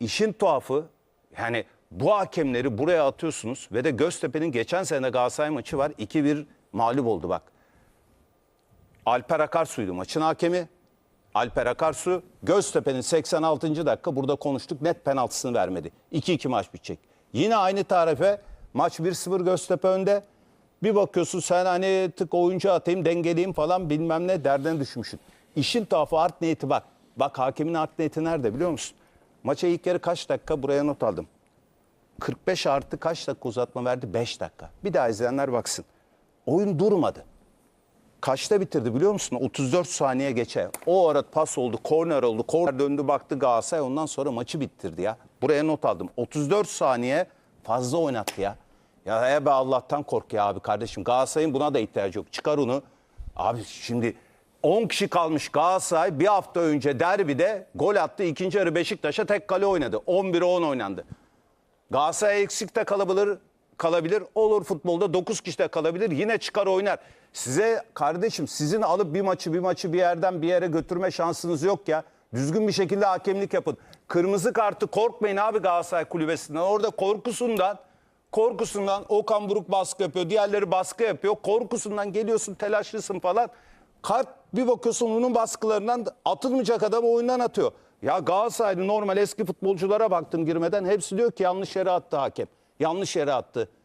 işin tuhafı yani bu hakemleri buraya atıyorsunuz ve de Göztepe'nin geçen sene Galatasaray maçı var. 2-1 mağlup oldu bak. Alper Akarsu'ydu maçın hakemi. Alper Akarsu Göztepe'nin 86. dakika burada konuştuk net penaltısını vermedi. 2-2 maç bitecek. Yine aynı tarife maç 1-0 Göztepe önde. Bir bakıyorsun sen hani tık oyuncu atayım dengeleyeyim falan bilmem ne derdine düşmüşsün. İşin tuhafı art niyeti bak. Bak hakemin art niyeti nerede biliyor musun? Maça ilk yarı kaç dakika buraya not aldım. 45 artı kaç dakika uzatma verdi? 5 dakika. Bir daha izleyenler baksın. Oyun durmadı. Kaçta bitirdi biliyor musun? 34 saniye geçe. O ara pas oldu, korner oldu. Korner döndü baktı Galatasaray ondan sonra maçı bitirdi ya. Buraya not aldım. 34 saniye fazla oynattı ya. Ya ebe Allah'tan kork ya abi kardeşim. Galatasaray'ın buna da ihtiyacı yok. Çıkar onu. Abi şimdi 10 kişi kalmış Galatasaray bir hafta önce derbide gol attı. İkinci yarı Beşiktaş'a tek kale oynadı. 11'e 10 oynandı. Galatasaray eksik de kalabilir, kalabilir. Olur futbolda 9 kişi de kalabilir. Yine çıkar oynar. Size kardeşim sizin alıp bir maçı bir maçı bir yerden bir yere götürme şansınız yok ya. Düzgün bir şekilde hakemlik yapın. Kırmızı kartı korkmayın abi Galatasaray kulübesinden. Orada korkusundan korkusundan Okan Buruk baskı yapıyor. Diğerleri baskı yapıyor. Korkusundan geliyorsun telaşlısın falan. Kart bir bakıyorsun onun baskılarından atılmayacak adam oyundan atıyor. Ya Galatasaray'da normal eski futbolculara baktım girmeden hepsi diyor ki yanlış yere attı hakem. Yanlış yere attı.